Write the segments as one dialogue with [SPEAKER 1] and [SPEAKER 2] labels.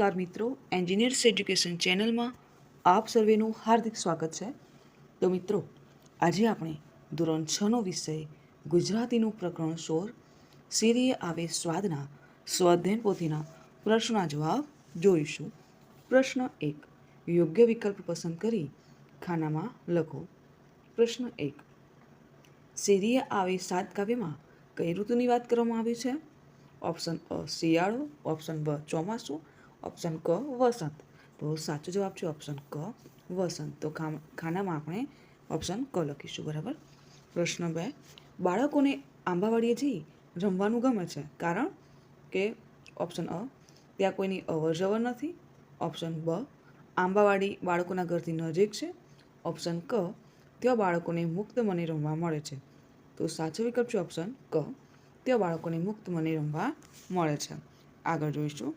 [SPEAKER 1] નમસ્કાર મિત્રો engineers education ચેનલમાં આપ સર્વેનું હાર્દિક સ્વાગત છે. તો મિત્રો, આજે આપણે ધોરણ છનો વિષય, ગુજરાતીનું પ્રકરણ સોળ સીરીએ આવે સ્વાદના, સ્વાધ્યાયન પોથીના પ્રશ્નના જવાબ જોઈશું. પ્રશ્ન એક, યોગ્ય વિકલ્પ પસંદ કરી ખાનામાં લખો. પ્રશ્ન એક, શેરીએ આવે સાત કાવ્યમાં કઈ ઋતુની વાત કરવામાં આવી છે? ઓપ્શન અ, શિયાળો, ઓપ્શન બ, ચોમાસું ઓપ્શન ક, વસંત. તો સાચો જવાબ છે ઓપ્શન ક, વસંત. તો ખાનામાં આપણે ઓપ્શન ક લખીશું, બરાબર? પ્રશ્ન બે. બાળકોને આંબાવાડીએ જઈ રમવાનું ગમે છે. કારણ કે ઓપ્શન અ, ત્યાં કોઈની અવર જવર નથી. ઓપ્શન બ આંબાવાડી બાળકોના ઘરથી નજીક છે. ઓપ્શન ક, ત્યાં બાળકોને મુક્ત મને રમવા મળે છે. તો સાચો વિકલ્પ છે ઓપ્શન ક, ત્યાં બાળકોને મુક્ત મને રમવા મળે છે. આગળ જોઈશું.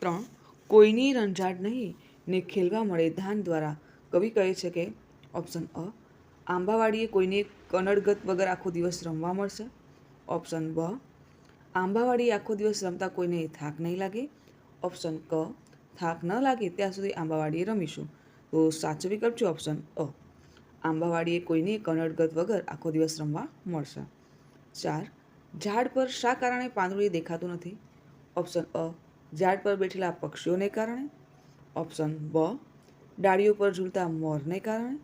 [SPEAKER 1] ત્રણ, કોઈની રંજાડ નહીં, ને ખેલવા મળે ધાન દ્વારા. કવિ કહે છે કે ઓપ્શન અ, આંબાવાડીએ કોઈને કનડગત વગર આખો દિવસ રમવા મળશે. ઓપ્શન બ આંબાવાડી આખો દિવસ રમતા કોઈને થાક નહીં લાગે. ઓપ્શન ક, થાક ન લાગે ત્યાં સુધી આંબાવાડીએ રમીશું. તો સાચો વિકલ્પ છે ઓપ્શન અ. આંબાવાડીએ કોઈને કનડગત વગર આખો દિવસ રમવા મળશે. ચાર, ઝાડ પર શા કારણે પાંદડું દેખાતું નથી? ઓપ્શન અ ઝાડ પર બેઠેલા પક્ષીઓને કારણે, ઓપ્શન બ, ડાળીઓ પર ઝૂલતા મોરને કારણે,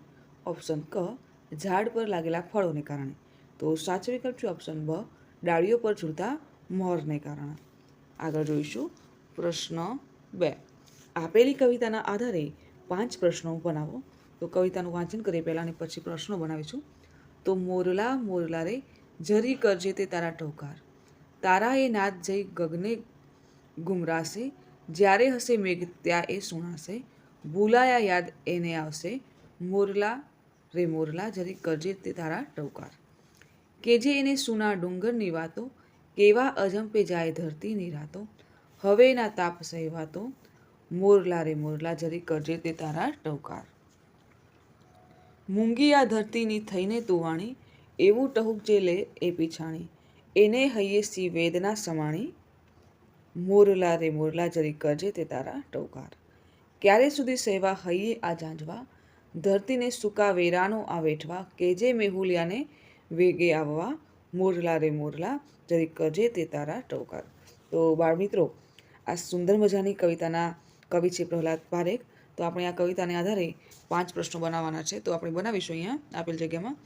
[SPEAKER 1] ઓપ્શન ક, ઝાડ પર લાગેલા ફળોને કારણે. તો સાચો વિકલ્પ છે ઓપ્શન બ, ડાળીઓ પર ઝૂલતા મોરને કારણે. આગળ જોઈશું પ્રશ્ન બે. આપેલી કવિતાના આધારે પાંચ પ્રશ્નો બનાવો. તો કવિતાનું વાંચન કરીએ પહેલાં અને પછી પ્રશ્નો બનાવીશું. તો મોરલા મોરલા રે, જરી કરજે તે તારા ટોકાર. તારા એ નાદ જઈ ગગને ગુમરાશે જ્યારે હશે મેઘ, ત્યાં એ સુણાશે. ભૂલાયા યાદ એને આવશે. મોરલા, રે મોરલા જરી કરજે તે તારા ટવકાર. કે જે એને સુના ડુંગરની વાતો, કેવા અજંપે જાય ધરતીની રાતો. હવેના તાપ સહેવાતો, મોરલા, રે મોરલા જરી કરજે તે તારા ટવકાર. મૂંગી આ ધરતીની થઈને તુવાણી એવું ટહુક જે લે એ પીછાણી. એને હૈયે સી વેદના સમાણી. મોરલા રે મોરલા જરી કરજે તે તારા ટોકાર ક્યારે સુધી સહેવા હૈયે આ જાંજવા ધરતીને સૂકા વેરાનો આ વેઠવા. કે જે મેહુલિયાને વેગે આવવા. મોરલા રે મોરલા જરી કરજે તે તારા ટોકાર તો બાળમિત્રો, આ સુંદર મજાની કવિતાના કવિ છે પ્રહલાદ પારેખ. તો આપણે આ કવિતાને આધારે પાંચ પ્રશ્નો બનાવવાના છે. તો આપણે બનાવીશું અહીંયા આપેલ જગ્યામાં.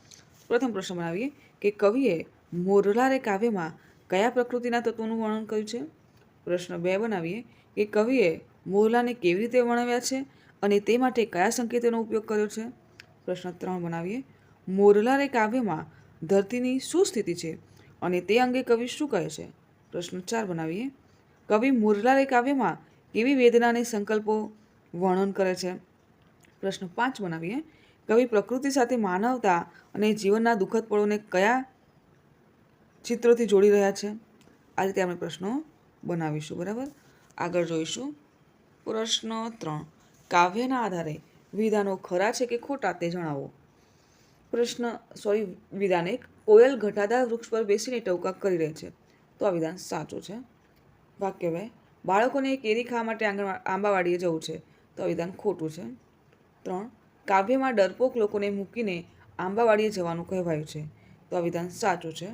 [SPEAKER 1] પ્રથમ પ્રશ્ન બનાવીએ કે કવિએ મોરલા રે કાવ્યમાં કયા પ્રકૃતિના તત્વોનું વર્ણન કર્યું છે? પ્રશ્ન બે બનાવીએ. કે કવિએ મોરલાને કેવી રીતે વર્ણવ્યા છે અને તે માટે કયા સંકેતોનો ઉપયોગ કર્યો છે? પ્રશ્ન ત્રણ બનાવીએ. મોરલારે કાવ્યમાં ધરતીની શું સ્થિતિ છે અને તે અંગે કવિ શું કહે છે? પ્રશ્ન ચાર બનાવીએ. કવિ મોરલારે કાવ્યમાં કેવી વેદનાને સંકલ્પો વર્ણન કરે છે? પ્રશ્ન પાંચ બનાવીએ. કવિ પ્રકૃતિ સાથે માનવતા અને જીવનના દુઃખદ પળોને કયા ચિત્રોથી જોડી રહ્યા છે? આ રીતે આપણે પ્રશ્નો બનાવીશું, બરાબર? આગળ જોઈશું. પ્રશ્ન ત્રણ. કાવ્યના આધારે વિધાનો ખરા છે કે ખોટા તે જણાવો. પ્રશ્ન સોરી વિધાન એક કોયલ ઘટાદાર વૃક્ષ પર બેસીને ટવકા કરી રહી છે. તો આ વિધાન સાચું છે. વાક્ય બે. બાળકોને કેરી ખાવા માટે આંગણ આંબાવાડીએ જવું છે. તો આ વિધાન ખોટું છે. ત્રણ. કાવ્યમાં ડરપોક લોકોને મૂકીને આંબાવાડીએ જવાનું કહેવાયું છે. તો આ વિધાન સાચું છે.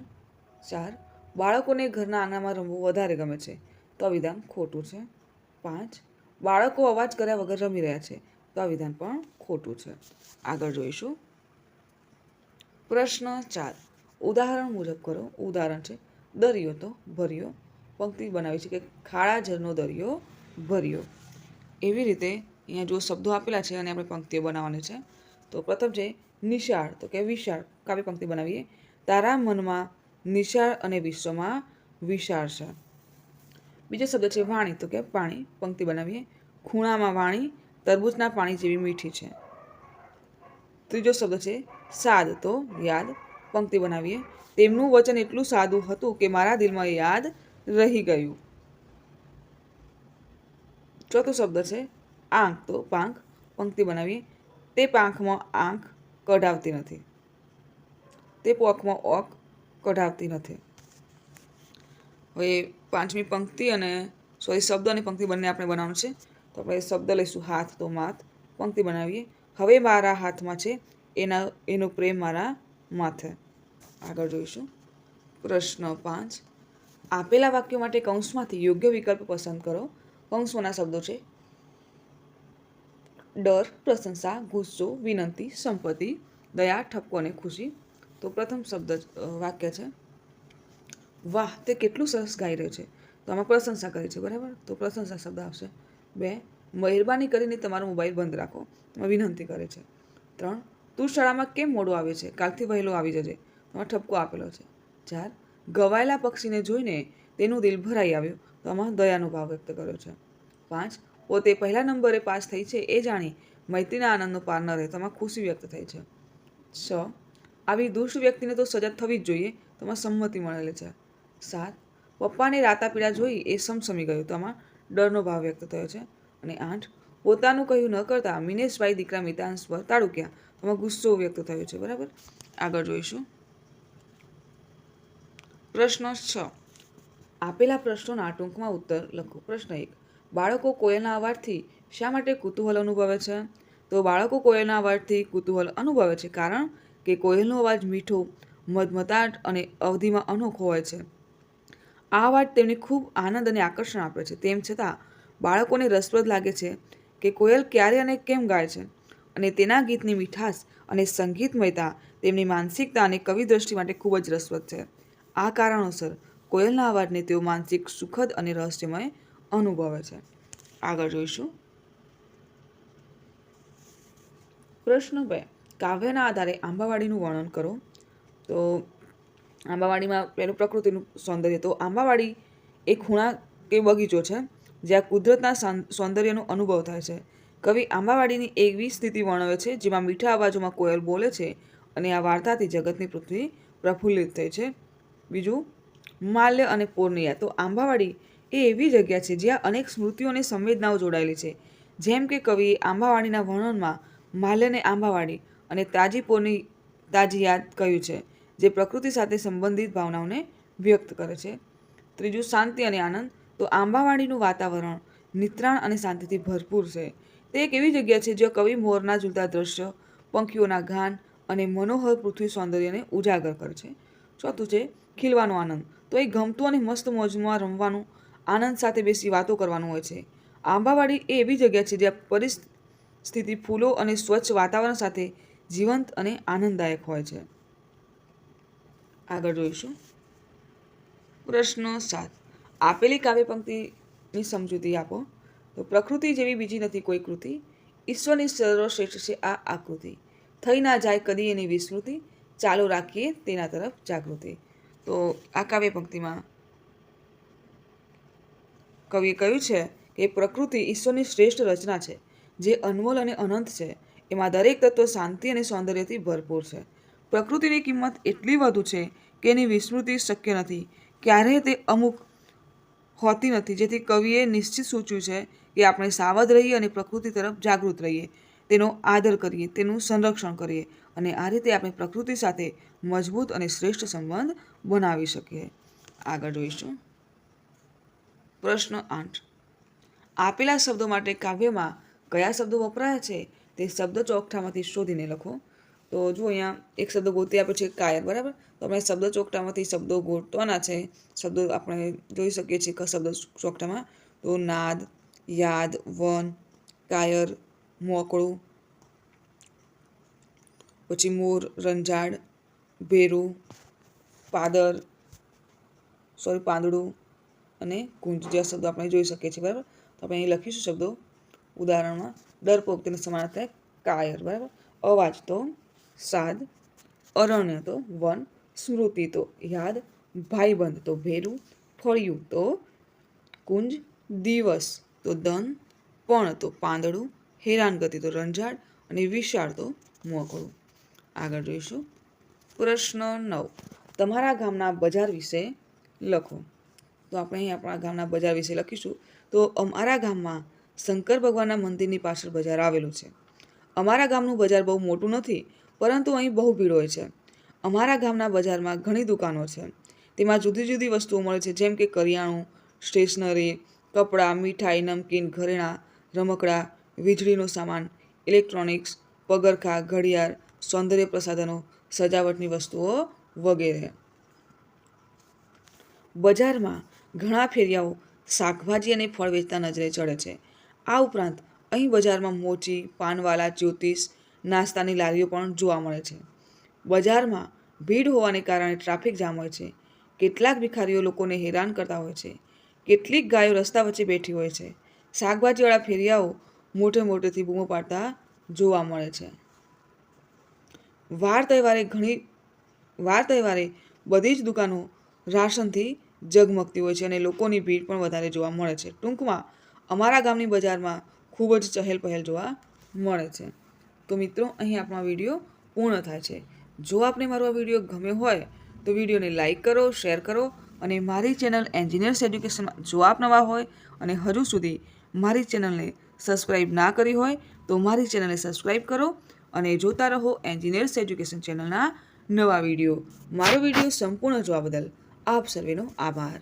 [SPEAKER 1] ચાર. બાળકોને ઘરના આંગણામાં રમવું વધારે ગમે છે. તો આ વિધાન ખોટું છે. પાંચ, બાળકો અવાજ કર્યા વગર રમી રહ્યા છે. તો આ વિધાન પણ ખોટું છે. આગળ જોઈશું. પ્રશ્ન ચાર. ઉદાહરણ મુજબ કરો. ઉદાહરણ છે, દરિયો તો ભર્યો. પંક્તિ બનાવી છે કે ખાડા ઝરનો દરિયો ભર્યો. એવી રીતે અહીંયા જો શબ્દો આપેલા છે અને આપણે પંક્તિઓ બનાવવાની છે, તો પ્રથમ છે નિશાળ. તો કે વિશાળ. કાવ્ય પંક્તિ બનાવીએ. તારા મનમાં નિશાળ અને વિશ્વમાં વિશાળ છે. બીજો શબ્દ છે વાણી. તો કે પાણી. પંક્તિ બનાવીએ. ખૂણામાં વાણી, તરબૂચના પાણી જેવી મીઠી છે. ત્રીજો શબ્દ છે સાદ. તો યાદ. પંક્તિ બનાવીએ. તેમનું વચન એટલું સાદું હતું કે મારા દિલમાં યાદ રહી ગયું. ચોથો શબ્દ છે આંખ. તો પાંખ. પંક્તિ બનાવીએ. તે પાંખમાં આંખ કઢાવતી નથી. તે પોખમાં ઓક કઢાવતી નથી. હવે પાંચમી પંક્તિ અને સોરી, શબ્દ અને પંક્તિ બંને આપણે બનાવવાનું છે. તો આપણે શબ્દ લઈશું, હાથ તો માથ. પંક્તિ બનાવીએ. હવે મારા હાથમાં છે, એના, એનો પ્રેમ મારા માથે. આગળ જોઈશું. પ્રશ્ન પાંચ. આપેલા વાક્યો માટે કૌંસમાંથી યોગ્ય વિકલ્પ પસંદ કરો. કૌંસોના શબ્દો છે, ડર, પ્રશંસા, ગુસ્સો, વિનંતી, સંપત્તિ, દયા, ઠપકો અને ખુશી. તો પ્રથમ શબ્દ વાક્ય છે, વાહ, તે કેટલું સરસ ગાઈ રહ્યો છે. તો આમાં પ્રશંસા કરી છે, બરાબર? તો પ્રશંસા શબ્દ આવશે, બે, મહેરબાની કરીને તમારો મોબાઈલ બંધ રાખો. એમાં વિનંતી કરે છે, ત્રણ, તું શાળામાં કેમ મોડો આવે છે? કાલથી વહેલો આવી જજે. એમાં ઠપકો આપેલો છે, ચાર, ગવાયેલા પક્ષીને જોઈને તેનું દિલ ભરાઈ આવ્યું. તો આમાં દયાનો ભાવ વ્યક્ત કર્યો છે, પાંચ, પોતે પહેલા નંબરે પાસ થઈ છે એ જાણી મૈત્રીના આનંદનો પાર ન રહે તો આમાં ખુશી વ્યક્ત થઈ છે. છ આવી દુષ્ટ વ્યક્તિને તો સજા થવી જ જોઈએ. તેમાં સંમતિ મળેલી છે. સાત, પપ્પાની રાતા પીડા જોઈ એ સમસમી ગયું. તેમાં ડરનો ભાવ વ્યક્ત થયો છે. અને આઠ, પોતાનું કહ્યું ન કરતા મિનેશભાઈ દીકરા મિતાંશ પર તાળુક્યા તેમાં ગુસ્સો વ્યક્ત થયો છે. બરાબર? આગળ જોઈશું. પ્રશ્ન છ. આપેલા પ્રશ્નોના ટૂંકમાં ઉત્તર લખો. પ્રશ્ન એક, બાળકો કોયલના અવાજથી શા માટે કુતૂહલ અનુભવે છે? તો બાળકો કોયલના અવાજથી કુતૂહલ અનુભવે છે. કારણ કે કોયલનો અવાજ મીઠો, મધમતાટ અને અવધિમાં અનોખો હોય છે. આ વાત તેમને ખૂબ આનંદ અને આકર્ષણ આપે છે. તેમ છતાં, બાળકોને રસપ્રદ લાગે છે કે કોયલ ક્યારે અને કેમ ગાય છે અને તેના ગીતની મીઠાશ અને સંગીતમયતા તેમની માનસિકતા અને કવિ દ્રષ્ટિ માટે ખૂબ જ રસપ્રદ છે. આ કારણોસર, કોયલના અવાજને તેઓ માનસિક સુખદ અને રહસ્યમય અનુભવે છે. આગળ જોઈશું. પ્રશ્ન બે. કાવ્યના આધારે આંબાવાડીનું વર્ણન કરો. તો આંબાવાડીમાં પહેલું પ્રકૃતિનું સૌંદર્ય. તો આંબાવાડી એ ખૂણા કે બગીચો છે, જ્યાં કુદરતના સૌંદર્યનો અનુભવ થાય છે. કવિ આંબાવાડીની એવી સ્થિતિ વર્ણવે છે, જેમાં મીઠા અવાજોમાં કોયલ બોલે છે અને આ વાર્તાથી જગતની પૃથ્વી પ્રફુલ્લિત થઈ છે. બીજું, માલ્ય અને પૂર્ણિયા તો આંબાવાડી એ એવી જગ્યા છે, જ્યાં અનેક સ્મૃતિઓ અને સંવેદનાઓ જોડાયેલી છે. જેમ કે કવિએ આંબાવાડીના વર્ણનમાં માલ્યને આંબાવાડી અને તાજી પોરની તાજી યાદ કહ્યું છે, જે પ્રકૃતિ સાથે સંબંધિત ભાવનાઓને વ્યક્ત કરે છે. ત્રીજું, શાંતિ અને આનંદ. તો આંબાવાડીનું વાતાવરણ નિત્રાણ અને શાંતિથી ભરપૂર છે. તે એક એવી જગ્યા છે, જ્યાં કવિ મોરના ઝૂલતા દ્રશ્ય, પંખીઓના ગાન અને મનોહર પૃથ્વી સૌંદર્યને ઉજાગર કરે છે. ચોથું છે, ખીલવાનો આનંદ. તો એ ગમતું અને મસ્ત મોજમાં રમવાનું, આનંદ સાથે બેસી વાતો કરવાનું હોય છે. આંબાવાડી એ એવી જગ્યા છે, જ્યાં પરિસ્થિતિ, ફૂલો અને સ્વચ્છ વાતાવરણ સાથે જીવંત અને આનંદદાયક હોય છે. આગળ જોઈશું. પ્રશ્ન સાત. આપેલી કાવ્ય પંક્તિની સમજૂતી આપો. તો પ્રકૃતિ જેવી બીજી નથી કોઈ કૃતિ. ઈશ્વરની સર્વશ્રેષ્ઠ છે આ આકૃતિ. થઈ ના જાય કદી એની વિસ્મૃતિ. ચાલુ રાખીએ તેના તરફ જાગૃતિ. તો આ કાવ્ય પંક્તિમાં કવિએ કહ્યું છે કે પ્રકૃતિ ઈશ્વરની શ્રેષ્ઠ રચના છે, જે અનમોલ અને અનંત છે. એમાં દરેક તત્વ શાંતિ અને સૌંદર્યથી ભરપૂર છે. પ્રકૃતિની કિંમત એટલી વધુ છે કે એની વિસ્મૃતિ શક્ય નથી. ક્યારેય તે અમુક હોતી નથી. જેથી કવિએ નિશ્ચિત સૂચ્યું છે કે આપણે સાવધ રહીએ અને પ્રકૃતિ તરફ જાગૃત રહીએ. તેનો આદર કરીએ, તેનું સંરક્ષણ કરીએ અને આ રીતે આપણે પ્રકૃતિ સાથે મજબૂત અને શ્રેષ્ઠ સંબંધ બનાવી શકીએ. આગળ જોઈશું. પ્રશ્ન આઠ. આપેલા શબ્દો માટે કાવ્યમાં કયા શબ્દો વપરાયા છે? તે શબ્દ ચોકઠામાંથી શોધીને લખો. તો જો અહીંયા એક શબ્દ ગોતી આપે છે કાયર બરાબર? તો આપણે શબ્દ ચોકઠામાંથી શબ્દો ગોતવાના છે. શબ્દો આપણે જોઈ શકીએ છીએ શબ્દ ચોકઠામાં તો નાદ, યાદ, વન, કાયર, મોકળું, પછી મોર, રંજાડ, ભેરું, પાદર, સોરી, પાંદડું અને કુંજ જેવા શબ્દો આપણે જોઈ શકીએ છીએ, બરાબર? તો આપણે અહીં લખીશું શબ્દો. ઉદાહરણમાં ડરપોક તેને સમાન થાય કાયર, બરાબર? અવાજ તો સાદ, અરણ્ય તો વન, સ્મૃતિ તો યાદ, ભાઈબંધ તો ભેરું, ફળિયું તો કુંજ, દિવસ તો દન પણ તો પાંદડું, હેરાનગતિ તો રંજાડ અને વિશાળ તો મોકળું. આગળ જોઈશું. પ્રશ્ન નવ. તમારા ગામના બજાર વિશે લખો. તો આપણે અહીં આપણા ગામના બજાર વિશે લખીશું. તો અમારા ગામમાં શંકર ભગવાનના મંદિરની પાછળ બજાર આવેલું છે. અમારા ગામનું બજાર બહુ મોટું નથી, પરંતુ અહીં બહુ ભીડ હોય છે. અમારા ગામના બજારમાં ઘણી દુકાનો છે. તેમાં જુદી જુદી વસ્તુઓ મળે છે, જેમ કે કરિયાણું, સ્ટેશનરી, કપડાં, મીઠાઈ, નમકીન, ઘરેણાં, રમકડાં, વીજળીનો સામાન, ઇલેક્ટ્રોનિક્સ, પગરખાં, ઘડિયાળ, સૌંદર્ય પ્રસાધનો, સજાવટની વસ્તુઓ વગેરે. બજારમાં ઘણા ફેરિયાઓ શાકભાજી અને ફળ વેચતા નજરે ચડે છે. આ ઉપરાંત અહીં બજારમાં મોચી, પાનવાલા, જ્યોતિષ, નાસ્તાની લારીઓ પણ જોવા મળે છે. બજારમાં ભીડ હોવાને કારણે ટ્રાફિક જામ હોય છે. કેટલાક ભિખારીઓ લોકોને હેરાન કરતા હોય છે. કેટલીક ગાયો રસ્તા વચ્ચે બેઠી હોય છે. શાકભાજીવાળા ફેરિયાઓ મોટે મોટેથી બૂમો પાડતા જોવા મળે છે. વાર તહેવારે ઘણી, વાર તહેવારે બધી જ દુકાનો રાશનથી જગમગતી હોય છે અને લોકોની ભીડ પણ વધારે જોવા મળે છે. ટૂંકમાં અમારા ગામની બજારમાં ખૂબ જ ચહેલ પહેલ જોવા મળે છે. તો મિત્રો, અહીં આપણો વીડિયો પૂર્ણ થાય છે. જો આપને મારો આ વીડિયો ગમ્યો હોય, તો વિડીયોને લાઇક કરો, શેર કરો અને મારી ચેનલ એન્જિનિયર્સ એજ્યુકેશનમાં જો આપ નવા હોય અને હજુ સુધી મારી ચેનલને સબસ્ક્રાઈબ ના કરી હોય, તો મારી ચેનલને સબસ્ક્રાઈબ કરો અને જોતા રહો એન્જિનિયર્સ એજ્યુકેશન ચેનલના નવા વીડિયો. મારો વીડિયો સંપૂર્ણ જોવા બદલ આપ સર્વેનો આભાર.